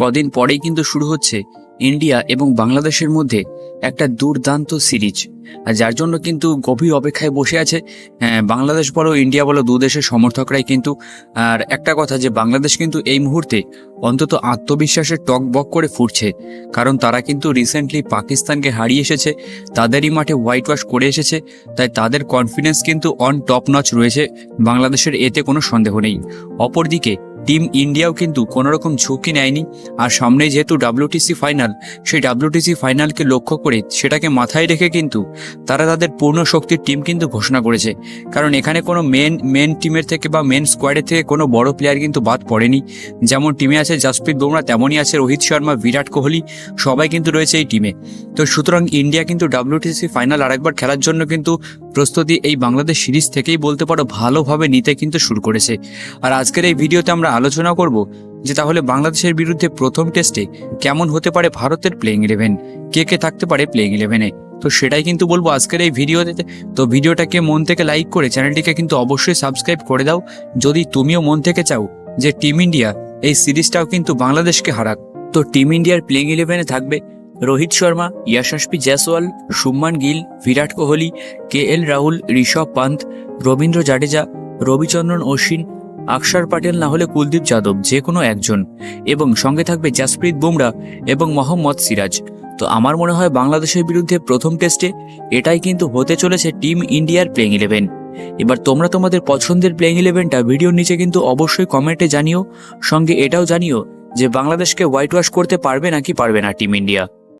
কদিন পরেই কিন্তু শুরু হচ্ছে ইন্ডিয়া এবং বাংলাদেশের মধ্যে একটা দুর্দান্ত সিরিজ। যার জন্য কিন্তু গভীর অপেক্ষায় বসে আছে হ্যাঁ, বাংলাদেশ বলো ইন্ডিয়া বলো দু দেশের সমর্থকরাই কিন্তু। আর একটা কথা যে বাংলাদেশ কিন্তু এই মুহূর্তে অন্তত আত্মবিশ্বাসের টক বক করে ফুটছে। কারণ তারা কিন্তু রিসেন্টলি পাকিস্তানকে হারিয়ে এসেছে তাদেরই মাঠে হোয়াইট ওয়াশ করে এসেছে তাই তাদের কনফিডেন্স কিন্তু অন টপ নচ রয়েছে। বাংলাদেশের এতে কোনো সন্দেহ নেই। অপরদিকে টিম ইন্ডিয়াও কিন্তু কোনো রকম ঝুঁকি নেয়নি। আর সামনে যেহেতু ডাব্লিউটিসি ফাইনাল সেই ডাব্লিউটিসি ফাইনালকে লক্ষ্য করে সেটাকে মাথায় রেখে কিন্তু তারা তাদের পূর্ণ শক্তির টিম কিন্তু ঘোষণা করেছে। কারণ এখানে কোনো মেন মেন টিমের থেকে বা মেন স্কোয়াডের থেকে কোনো বড় প্লেয়ার কিন্তু বাদ পড়েনি। যেমন টিমে আছে জাসপ্রীত বুমরা তেমনই আছে রোহিত শর্মা বিরাট কোহলি, সবাই কিন্তু রয়েছে এই টিমে তো সুতরাং ইন্ডিয়া কিন্তু ডাব্লিউটিসি ফাইনাল আরেকবার খেলার জন্য কিন্তু প্রস্তুতি এই বাংলাদেশ সিরিজ থেকেই বলতে পারো ভালোভাবে নিতে কিন্তু শুরু করেছে। আর আজকের এই ভিডিওতে আমরা আলোচনা করব যে তাহলে বাংলাদেশের বিরুদ্ধে প্রথম টেস্টে কেমন হতে পারে ভারতের প্লেইং ইলেভেন কে কে থাকতে পারে প্লেইং ইলেভেনে তো সেটাই কিন্তু বলব আজকের এই ভিডিওতে। তো ভিডিওটাকে মন থেকে লাইক করে চ্যানেলটিকে কিন্তু অবশ্যই সাবস্ক্রাইব করে দাও। যদি তুমিও মন থেকে চাও যে টিম ইন্ডিয়া এই সিরিজটাও কিন্তু বাংলাদেশকে হারাক। তো টিম ইন্ডিয়ার প্লেইং ইলেভেনে থাকবে। রোহিত শর্মা ইয়াশাসপি জয়সওয়াল, শুভমান গিল, বিরাট কোহলি কে এল রাহুল, ঋষভ পান্ত, রবীন্দ্র জাডেজা, রবিচন্দ্রন অশ্বিন আকসার পাটেল না হলে কুলদীপ যাদব যে কোনো একজন। এবং সঙ্গে থাকবে জাসপ্রীত বুমরা এবং মোহাম্মদ সিরাজ। তো আমার মনে হয় বাংলাদেশের বিরুদ্ধে প্রথম টেস্টে এটাই কিন্তু হতে চলেছে টিম ইন্ডিয়ার প্লেইং ইলেভেন এবার তোমরা তোমাদের পছন্দের প্লেইং ইলেভেনটা ভিডিওর নিচে কিন্তু অবশ্যই কমেন্টে জানিও। সঙ্গে এটাও জানিও যে বাংলাদেশকে হোয়াইট ওয়াশ করতে পারবে নাকি পারবে না টিম ইন্ডিয়া